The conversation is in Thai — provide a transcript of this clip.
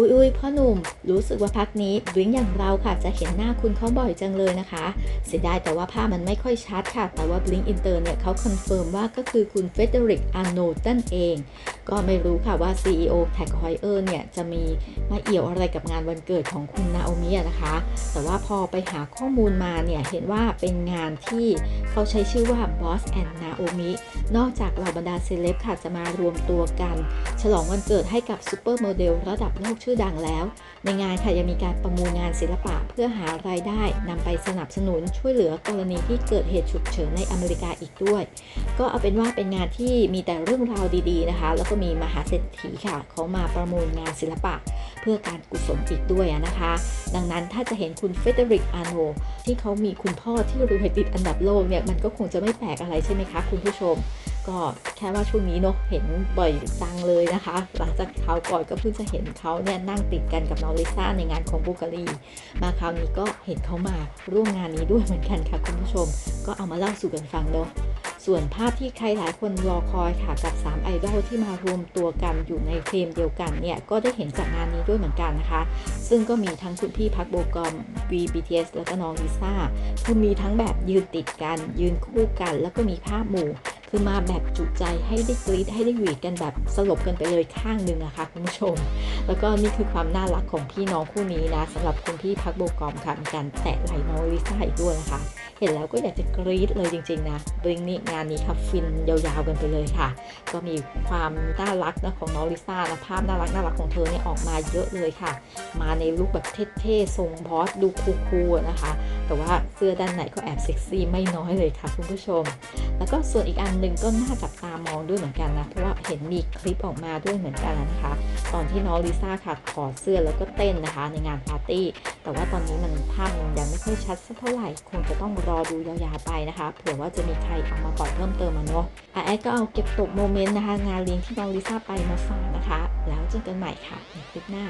อุ้ยอุ้ยพ่อหนุ่ม รู้สึกว่าพักนี้บลิงอย่างเราค่ะจะเห็นหน้าคุณเขาบ่อยจังเลยนะคะ เสียดายแต่ว่าภาพมันไม่ค่อยชัดค่ะ แต่ว่าบลิงอินเตอร์เนี่ยเขาคอนเฟิร์มว่าก็คือคุณเฟเดริกอาร์โนตันเอง ก็ไม่รู้ค่ะว่า CEO Tag Heuer เนี่ยจะมีมาเอี่ยวอะไรกับงานวันเกิดของคุณนาโอมิอะนะคะ แต่ว่าพอไปหาข้อมูลมาเนี่ยเห็นว่าเป็นงานที่เขาใช้ชื่อว่า Boss and Naomi นอกจากเหล่าบรรดาเซเลบค่ะจะมารวมตัวกัน ฉลองวันเกิดให้กับซูเปอร์โมเดลระดับโลกชื่อดังแล้ว ในงานค่ะยังมีการประมูลงานศิลปะเพื่อหารายได้นำไปสนับสนุนช่วยเหลือกรณีที่เกิดเหตุฉุกเฉินในอเมริกาอีกด้วย ก็เอาเป็นว่าเป็นงานที่มีแต่เรื่องราวดีๆนะคะ แล้วก็มีมหาเศรษฐีค่ะเขามาประมูลงานศิลปะ เพื่อการกุศลอีกด้วยนะคะ ดังนั้นถ้าจะเห็นคุณเฟเดริกอาโนที่เขามีคุณพ่อที่รวยติดอันดับโลกเนี่ยมันก็คงจะไม่แปลกอะไรใช่ไหมคะ คุณผู้ชม ก็แค่ว่าช่วงนี้เนาะเห็นบ่อยจังเลยนะคะ หลังจากเขาก่อนก็เพิ่งจะเห็นเขาเนี่ยนั่งติดกันกับน้องลิซ่าในงานของบูการีมาคราวนี้ก็เห็นเขามาร่วมงานนี้ด้วยเหมือนกันค่ะคุณผู้ชม ก็เอามาเล่าสู่กันฟังเนาะ ส่วนภาพที่ใครหลายคนรอคอยค่ะกับ 3 ไอดอลที่มารวมตัวกันอยู่ในเฟรมเดียวกันเนี่ย ก็ได้เห็นจากงานนี้ด้วยเหมือนกันนะคะ ซึ่งก็มีทั้งคุณพี่พักโบกอม VBTS แล้วก็น้องลิซ่าคือมีทั้งแบบยืนติดกัน ยืนคู่กัน แล้วก็มีภาพหมู่ คือมาแบบจุใจให้ได้กรี๊ดให้ได้หวีดกันแบบสลบกันไปเลยข้างหนึ่งอะคะคุณผู้ชม แล้วก็นี่คือความน่ารักของพี่น้องคู่นี้นะสำหรับคุณพี่พักโบกอมค่ะมีการแตะไหล่น้องลิซ่าอีกด้วยนะคะ เห็นแล้วก็อยากจะกรี๊ดเลยจริงๆนะบริงนี่งานนี้ค่ะฟินยาวๆกันไปเลยค่ะ ก็มีความน่ารักนะของน้องลิซ่านะภาพน่ารักน่ารักของเธอเนี่ยออกมาเยอะเลยค่ะ มาในลุคแบบเท่ๆทรงบอสดูคูลๆนะคะ แต่ว่าเสื้อด้านไหนก็แอบเซ็กซี่ไม่น้อยเลยค่ะคุณผู้ชม แล้วก็ส่วนอีกอันหนึ่งก็น่าจับตามองด้วยเหมือนกันนะ เพราะว่าเห็นมีคลิปออกมาด้วยเหมือนกันนะคะ ตอนที่น้องลิซ่าค่ะถอดเสื้อแล้วก็เต้นนะคะในงานปาร์ตี้ แต่ว่าตอนนี้มันภาพมันยังไม่ค่อยชัดสักเท่าไหร่ คงจะต้องรอดูยาวๆไปนะคะ เผื่อว่าจะมีใครเอามาปล่อยเพิ่มเติมมาเนาะอะแอดก็เอาเก็บตกโมเมนต์นะคะ งานเลี้ยงที่น้องลิซ่าไปมาฝากนะคะ แล้วเจอกันใหม่ค่ะในคลิปหน้า